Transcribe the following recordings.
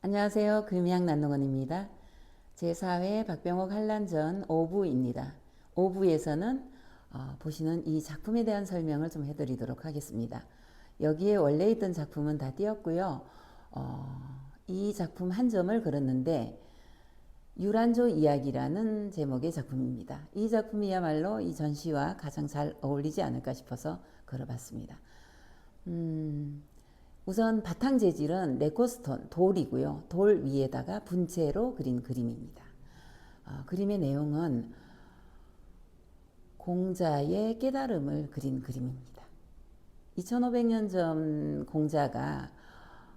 안녕하세요. 금양 난농원입니다. 제4회 박병옥 한란전 5부입니다. 5부에서는 어, 보시는 이 작품에 대한 설명을 좀 해드리도록 하겠습니다. 여기에 원래 있던 작품은 다 띄었고요. 어, 이 작품 한 점을 걸었는데 유란조 이야기라는 제목의 작품입니다. 이 작품이야말로 이 전시와 가장 잘 어울리지 않을까 싶어서 걸어봤습니다. 음, 우선 바탕 재질은 레코스톤 돌이고요. 돌 위에다가 분체로 그린 그림입니다. 어, 그림의 내용은 공자의 깨달음을 그린 그림입니다. 2500년 전 공자가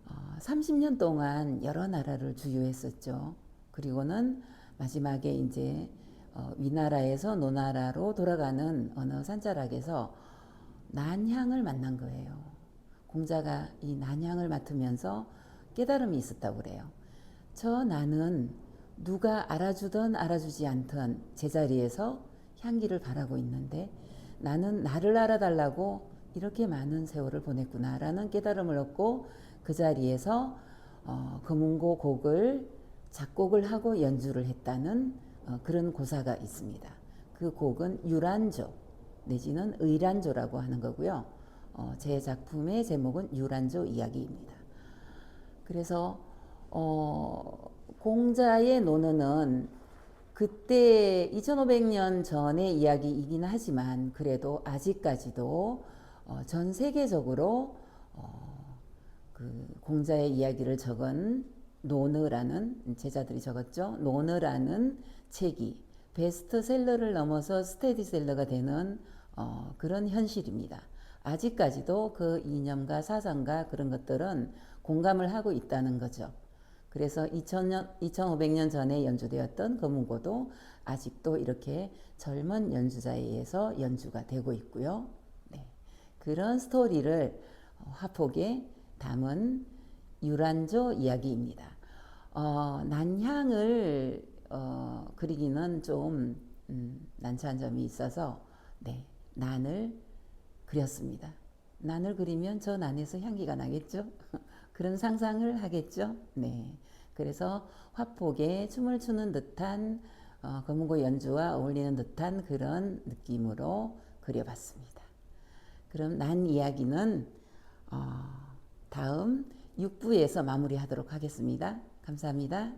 어, 30년 동안 여러 나라를 주유했었죠. 그리고는 마지막에 이제 어, 위나라에서 노나라로 돌아가는 어느 산자락에서 난향을 만난 거예요. 공자가 이 난향을 맡으면서 깨달음이 있었다고 그래요. 저 나는 누가 알아주든 알아주지 않든 제자리에서 향기를 바라고 있는데 나는 나를 알아달라고 이렇게 많은 세월을 보냈구나라는 깨달음을 얻고 그 자리에서 어, 금운고 곡을 작곡을 하고 연주를 했다는 어, 그런 고사가 있습니다. 그 곡은 유란조 내지는 의란조라고 하는 거고요. 어, 제 작품의 제목은 유란조 이야기입니다. 그래서 어, 공자의 논어는 그때 2500년 전의 이야기이긴 하지만 그래도 아직까지도 어, 전 세계적으로 어, 그 공자의 이야기를 적은 노느라는 제자들이 적었죠. 노느라는 책이 베스트셀러를 넘어서 스테디셀러가 되는 어, 그런 현실입니다. 아직까지도 그 이념과 사상과 그런 것들은 공감을 하고 있다는 거죠. 그래서 2000년, 2500년 전에 연주되었던 검은고도 아직도 이렇게 젊은 연주자에 의해서 연주가 되고 있고요. 네. 그런 스토리를 화폭에 담은 유란조 이야기입니다. 어, 난향을 어, 그리기는 좀 음, 난처한 점이 있어서 네, 난을 그렸습니다. 난을 그리면 저 난에서 향기가 나겠죠? 그런 상상을 하겠죠? 네. 그래서 화폭에 춤을 추는 듯한 어, 검은고 연주와 어울리는 듯한 그런 느낌으로 그려봤습니다. 그럼 난 이야기는 어, 다음 6부에서 마무리하도록 하겠습니다. 감사합니다.